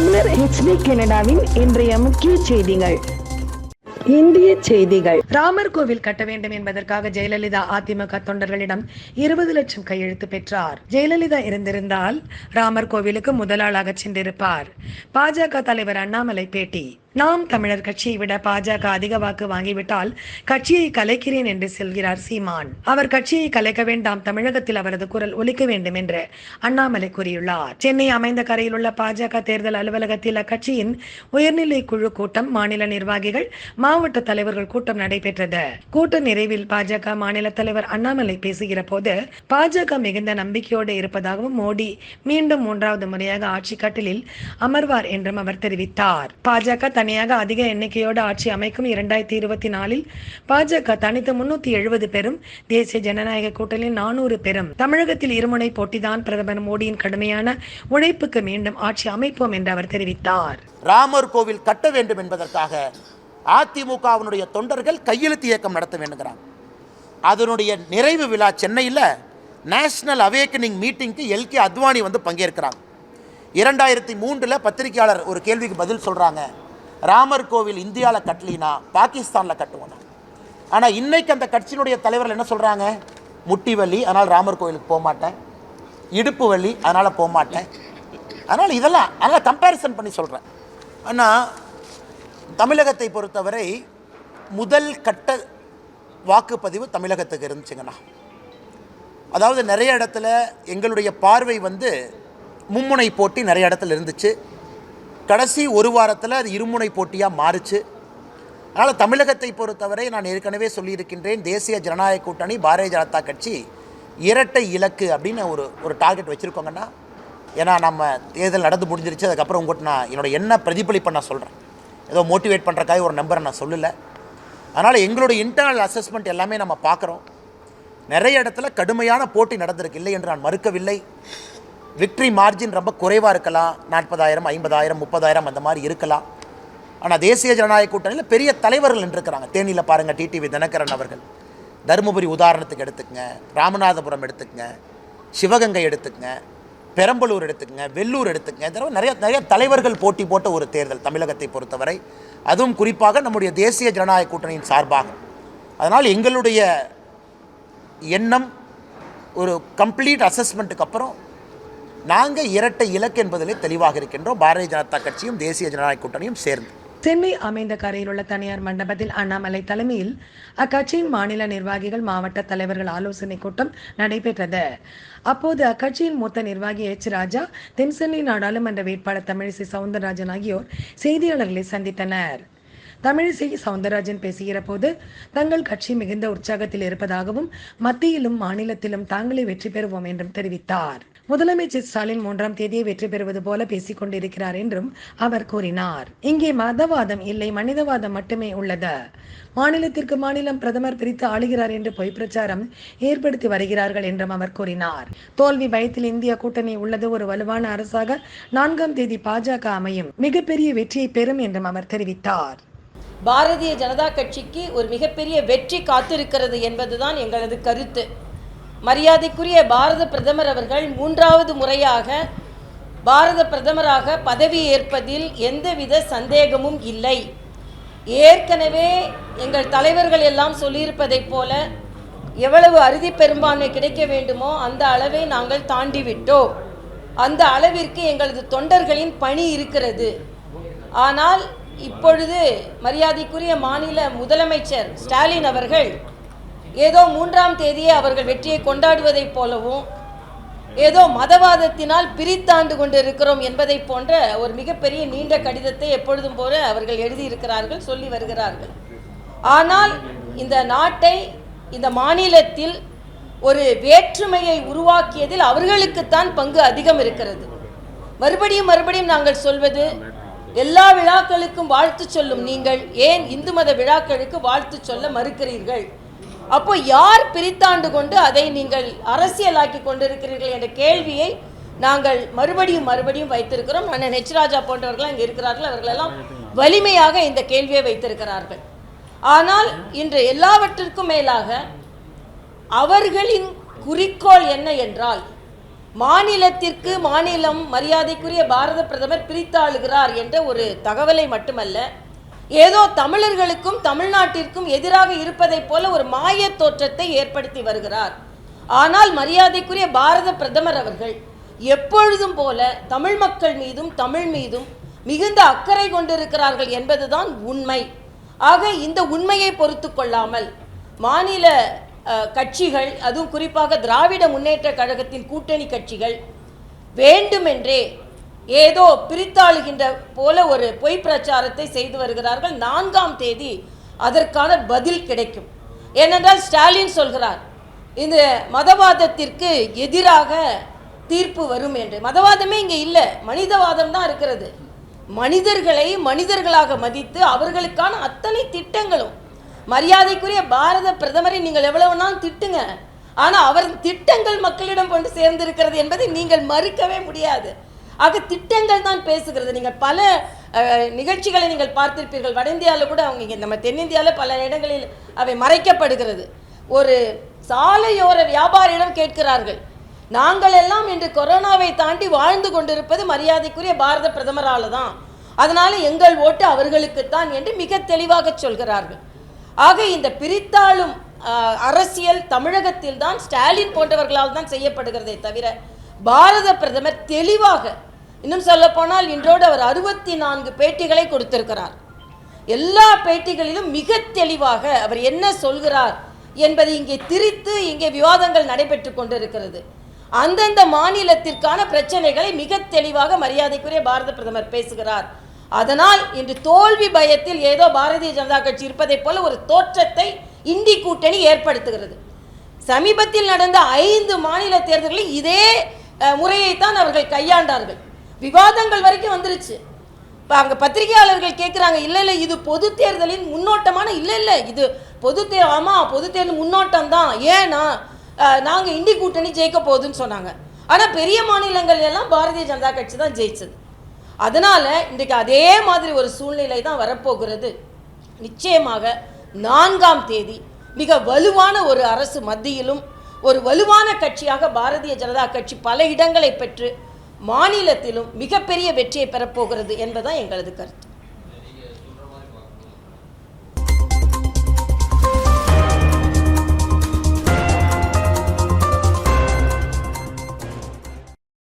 தமிழர் ஹெச்டி கனடாவின் இன்றைய முக்கிய செய்திகள். இந்திய செய்திகள். ராமர் கோவில் கட்ட வேண்டும் என்பதற்காக ஜெயலலிதா அதிமுக தொண்டர்களிடம் இருபது லட்சம் கையெழுத்து பெற்றார். ஜெயலலிதா இருந்திருந்தால் ராமர் கோவிலுக்கு முதலாளாக சென்றிருப்பார். பாஜக தலைவர் அண்ணாமலை பேட்டி. நாம் தமிழர் கட்சியை விட பாஜக அதிக வாக்கு வாங்கிவிட்டால் கட்சியை கலைக்கிறேன் என்று சொல்கிறார் சீமான். அவர் கட்சியை கலைக்க வேண்டாம் தமிழகத்தில் அவரது குரல் ஒலிக்க வேண்டும் என்று அண்ணாமலை கூறியுள்ளார். சென்னை அமைந்த கரையில் உள்ள பாஜக தேர்தல் அலுவலகத்தில் அக்கட்சியின் உயர்நிலை குழு கூட்டம் மாநில நிர்வாகிகள் மாவட்ட தலைவர்கள் கூட்டம் நடைபெற்றது. கூட்ட நிறைவில் பாஜக மாநில தலைவர் அண்ணாமலை பேசுகிற போது பாஜக மிகுந்த நம்பிக்கையோடு இருப்பதாகவும் மோடி மீண்டும் மூன்றாவது முறையாக ஆட்சி கட்டிலில் அமர்வார் என்றும் அவர் தெரிவித்தார். பாஜக தனியாக அதிக எண்ணிக்கையோடு ஆட்சி அமைக்கும் இரண்டாயிரத்தி இருபத்தி நாலில் பாஜக தனித்து முன்னூத்தி எழுபது பெறும் தேசிய ஜனநாயக கூட்டணியில் நானூறு பெறும் தமிழகத்தில் இருமுனை போட்டிதான் பிரதமர் மோடியின் கடுமையான உழைப்புக்கு மீண்டும் ஆட்சி அமைப்போம் என்று அவர் தெரிவித்தார். ராமர் கோவில் கட்ட வேண்டும் என்பதற்காக அதிமுகவினுடைய தொண்டர்கள் கையெழுத்து இயக்கம் நடத்த வேண்டுங்கிறாங்க அதனுடைய நிறைவு விழா சென்னையில் நேஷனல் அவேக்கனிங் மீட்டிங்க்கு எல்கே அத்வானி வந்து பங்கேற்கிறாங்க இரண்டாயிரத்தி மூன்றில் பத்திரிகையாளர் ஒரு கேள்விக்கு பதில் சொல்கிறாங்க ராமர் கோவில் இந்தியாவில் கட்டலினா பாகிஸ்தானில் கட்டுவோம் ஆனால் இன்றைக்கு அந்த கட்சியினுடைய தலைவர்கள் என்ன சொல்கிறாங்க முட்டி வலி அதனால் ராமர் கோவிலுக்கு போக மாட்டேன். இடுப்பு வலி அதனால் போக மாட்டேன். அதனால் இதெல்லாம் அதனால் கம்பேரிசன் பண்ணி சொல்கிறேன் ஆனால் தமிழகத்தை பொறுத்தவரை முதல் கட்ட வாக்குப்பதிவு தமிழகத்துக்கு இருந்துச்சுங்கண்ணா அதாவது நிறைய இடத்துல எங்களுடைய பார்வை வந்து மும்முனை போட்டி நிறைய இடத்துல இருந்துச்சு. கடைசி ஒரு வாரத்தில் அது இருமுனை போட்டியாக மாறுச்சு. அதனால் தமிழகத்தை பொறுத்தவரை நான் ஏற்கனவே சொல்லியிருக்கின்றேன் தேசிய ஜனநாயக கூட்டணி பாரதிய ஜனதா கட்சி இரட்டை இலக்கு அப்படின்னு ஒரு ஒரு டார்கெட் வச்சுருக்கோங்கண்ணா ஏன்னா நம்ம தேர்தல் நடந்து முடிஞ்சிருச்சு அதுக்கப்புறம் உங்கள்கிட்ட நான் என்னோட என்ன பிரதிபலிப்பை நான் சொல்கிறேன் ஏதோ மோட்டிவேட் பண்ணுறக்காக ஒரு நம்பரை நான் சொல்லலை. அதனால் எங்களுடைய இன்டர்னல் அசஸ்மெண்ட் எல்லாமே நம்ம பார்க்குறோம். நிறைய இடத்துல கடுமையான போட்டி நடந்திருக்கு இல்லை என்று நான் மறுக்கவில்லை. விக்ட்ரி மார்ஜின் ரொம்ப குறைவாக இருக்கலாம். நாற்பதாயிரம் ஐம்பதாயிரம் முப்பதாயிரம் அந்த மாதிரி இருக்கலாம். ஆனால் தேசிய ஜனநாயக கூட்டணியில் பெரிய தலைவர்கள் நின்றுருக்கிறாங்க. தேனியில் பாருங்கள் டிடிவி தினகரன் அவர்கள். தருமபுரி உதாரணத்துக்கு எடுத்துக்கங்க. ராமநாதபுரம் எடுத்துக்கங்க. சிவகங்கை எடுத்துக்கங்க. பெரம்பலூர் எடுத்துக்கங்க. வெள்ளூர் எடுத்துக்கங்க. இந்த தடவை நிறைய நிறைய தலைவர்கள் போட்டி போட்ட ஒரு தேர்தல் தமிழகத்தை பொறுத்தவரை. அதுவும் குறிப்பாக நம்முடைய தேசிய ஜனநாயக கூட்டணியின் சார்பாக. அதனால் எங்களுடைய எண்ணம் ஒரு கம்ப்ளீட் அசஸ்மெண்ட்டுக்கு அப்புறம் நாங்கள் இரட்டை இலக்கு என்பதிலே தெளிவாக இருக்கின்றோம். பாரதிய ஜனதா கட்சியும் தேசிய ஜனநாயக கூட்டணியும் சேர்ந்து. சென்னை அமைந்த கரையில் உள்ள தனியார் மண்டபத்தில் அண்ணாமலை தலைமையில் அக்கட்சியின் மாநில நிர்வாகிகள் மாவட்ட தலைவர்கள் ஆலோசனை கூட்டம் நடைபெற்றது. அப்போது அக்கட்சியின் மூத்த நிர்வாகி எச். ராஜா தென்சென்னை நாடாளுமன்ற வேட்பாளர் தமிழிசை சவுந்தரராஜன் ஆகியோர் செய்தியாளர்களை சந்தித்தனர். தமிழிசை சவுந்தரராஜன் பேசுகிற போது தங்கள் கட்சி மிகுந்த உற்சாகத்தில் இருப்பதாகவும் மத்தியிலும் மாநிலத்திலும் தாங்களே வெற்றி பெறுவோம் என்றும் தெரிவித்தார். முதலமைச்சர் ஸ்டாலின் மூன்றாம் தேதியை வெற்றி பெறுவது போல பேசிக் கொண்டிருக்கிறார் என்றும் அவர் கூறினார். இங்கே மதவாதம் இல்லை மனிதவாதம் மட்டுமே உள்ளது. மாநிலத்திற்கு மாநிலம் பிரதமர் பிரித்து ஆளுகிறார் என்று பொய் பிரச்சாரம் ஏற்படுத்தி வருகிறார்கள் என்றும் அவர் கூறினார். தோல்வி பயத்தில் இந்திய கூட்டணி உள்ளது. ஒரு வலுவான அரசாக நான்காம் தேதி பாஜக அமையும். மிகப்பெரிய வெற்றியை பெறும் என்றும் அவர் தெரிவித்தார். பாரதிய ஜனதா கட்சிக்கு ஒரு மிகப்பெரிய வெற்றி காத்திருக்கிறது என்பதுதான் எங்களது கருத்து. மரியாதைக்குரிய பாரத பிரதமர் அவர்கள் மூன்றாவது முறையாக பாரத பிரதமராக பதவி ஏற்பதில் எந்தவித சந்தேகமும் இல்லை. ஏற்கனவே எங்கள் தலைவர்கள் எல்லாம் சொல்லியிருப்பதைப் போல எவ்வளவு அறுதி பெரும்பான்மை கிடைக்க வேண்டுமோ அந்த அளவை நாங்கள் தாண்டி விட்டோம். அந்த அளவிற்கு எங்களது தொண்டர்களின் பணி இருக்கிறது. ஆனால் இப்பொழுது மரியாதைக்குரிய மாநில முதலமைச்சர் ஸ்டாலின் அவர்கள் ஏதோ மூன்றாம் தேதியே அவர்கள் வெற்றியை கொண்டாடுவதைப் போலவும் ஏதோ மதவாதத்தினால் பிரித்தாண்டு கொண்டு இருக்கிறோம் என்பதை போன்ற ஒரு மிகப்பெரிய நீண்ட கடிதத்தை எப்பொழுதும் போல அவர்கள் எழுதியிருக்கிறார்கள் சொல்லி வருகிறார்கள். ஆனால் இந்த நாட்டை இந்த மாநிலத்தில் ஒரு வேற்றுமையை உருவாக்கியதில் அவர்களுக்குத்தான் பங்கு அதிகம் இருக்கிறது. மறுபடியும் மறுபடியும் நாங்கள் சொல்வது எல்லா விழாக்களுக்கும் வாழ்த்து சொல்லும் நீங்கள் ஏன் இந்து மத விழாக்களுக்கு வாழ்த்து சொல்ல மறுக்கிறீர்கள்? அப்போ யார் பிரித்தாண்டு கொண்டு அதை நீங்கள் அரசியலாக்கி கொண்டிருக்கிறீர்கள் என்ற கேள்வியை நாங்கள் மறுபடியும் மறுபடியும் வைத்திருக்கிறோம். அண்ணன் ஹெச் ராஜா போன்றவர்கள் அங்கே இருக்கிறார்கள். அவர்களெல்லாம் வலிமையாக இந்த கேள்வியை வைத்திருக்கிறார்கள். ஆனால் இன்று எல்லாவற்றிற்கும் மேலாக அவர்களின் குறிக்கோள் என்ன என்றால் மாநிலத்திற்கு மாநிலம் மரியாதைக்குரிய பாரத பிரதமர் பிரித்தாளுகிறார் என்ற ஒரு தகவலை மட்டுமல்ல ஏதோ தமிழர்களுக்கும் தமிழ்நாட்டிற்கும் எதிராக இருப்பதைப் போல ஒரு மாயத் தோற்றத்தை ஏற்படுத்தி வருகிறார். ஆனால் மரியாதைக்குரிய பாரத பிரதமர் அவர்கள் எப்பொழுதும் போல தமிழ் மக்கள் மீதும் தமிழ் மீதும் மிகுந்த அக்கறை கொண்டிருக்கிறார்கள் என்பதுதான் உண்மை. ஆக இந்த உண்மையை பொறுத்து கொள்ளாமல் மாநில கட்சிகள் அதுவும் குறிப்பாக திராவிட முன்னேற்ற கழகத்தின் கூட்டணி கட்சிகள் வேண்டுமென்றே ஏதோ பிரித்தாளுகின்ற போல ஒரு பொய் பிரச்சாரத்தை செய்து வருகிறார்கள். நான்காம் தேதி அதற்கான பதில் கிடைக்கும். ஏனென்றால் ஸ்டாலின் சொல்கிறார் இந்த மதவாதத்திற்கு எதிராக தீர்ப்பு வரும் என்று. மதவாதமே இங்கே இல்லை மனிதவாதம் தான் இருக்கிறது. மனிதர்களை மனிதர்களாக மதித்து அவர்களுக்கான அத்தனை திட்டங்களும். மரியாதைக்குரிய பாரத பிரதமரை நீங்கள் எவ்வளவுனாலும் திட்டுங்க. ஆனால் அவர் திட்டங்கள் மக்களிடம் கொண்டு சேர்ந்திருக்கிறது என்பதை நீங்கள் மறுக்கவே முடியாது. ஆக திட்டங்கள் தான் பேசுகிறது. நீங்கள் பல நிகழ்ச்சிகளை நீங்கள் பார்த்திருப்பீர்கள். வட இந்தியாவில் கூட அவங்க இங்கே நம்ம தென்னிந்தியாவில் பல இடங்களில் அவை மறைக்கப்படுகிறது. ஒரு சாலையோர வியாபாரியிடம் கேட்கிறார்கள் நாங்கள் எல்லாம் இன்று கொரோனாவை தாண்டி வாழ்ந்து கொண்டிருப்பது மரியாதைக்குரிய பாரத பிரதமரால தான். அதனால எங்கள் ஓட்டு அவர்களுக்குத்தான் என்று மிக தெளிவாக சொல்கிறார்கள். ஆக இந்த பிரித்தாளும் அரசியல் தமிழகத்தில் தான் ஸ்டாலின் போன்றவர்களால் தான் செய்யப்படுகிறதே தவிர பாரத பிரதமர் தெளிவாக இன்னும் சொல்ல போனால் இன்றோடு அவர் அறுபத்தி நான்கு பேட்டிகளை கொடுத்திருக்கிறார். எல்லா பேட்டிகளிலும் மிக தெளிவாக அவர் என்ன சொல்கிறார் என்பதை இங்கே திரித்து இங்கே விவாதங்கள் நடைபெற்று கொண்டிருக்கிறது. அந்தந்த மாநிலத்திற்கான பிரச்சனைகளை மிக தெளிவாக மரியாதைக்குரிய பாரத பிரதமர் பேசுகிறார். அதனால் இன்று தோல்வி பயத்தில் ஏதோ பாரதிய ஜனதா கட்சி இருப்பதைப் போல ஒரு தோற்றத்தை இந்தி கூட்டணி ஏற்படுத்துகிறது. சமீபத்தில் நடந்த ஐந்து மாநில தேர்தல்களில் இதே முறையைத்தான் அவர்கள் கையாண்டார்கள். விவாதங்கள் வரைக்கும் வந்துருச்சு. இப்போ அங்கே பத்திரிகையாளர்கள் கேட்குறாங்க இல்லை இல்லை இது பொது தேர்தலின் முன்னோட்டமான இல்லை இல்லை இது பொது தே ஆமாம் பொது தேர்தல் முன்னோட்டம் தான். ஏன்னா நாங்கள் இண்டி கூட்டணி ஜெயிக்க போகுதுன்னு சொன்னாங்க. ஆனால் பெரிய மாநிலங்கள் எல்லாம் பாரதிய ஜனதா கட்சி தான் ஜெயிச்சது. அதனால இன்றைக்கு அதே மாதிரி ஒரு சூழ்நிலை தான் வரப்போகிறது. நிச்சயமாக நான்காம் தேதி மிக வலுவான ஒரு அரசு மத்தியிலும் ஒரு வலுவான கட்சியாக பாரதிய ஜனதா கட்சி பல இடங்களை பெற்று மாநிலத்திலும் மிகப்பெரிய வெற்றியை பெறப்போகிறது என்பதுதான் எங்களது கருத்து.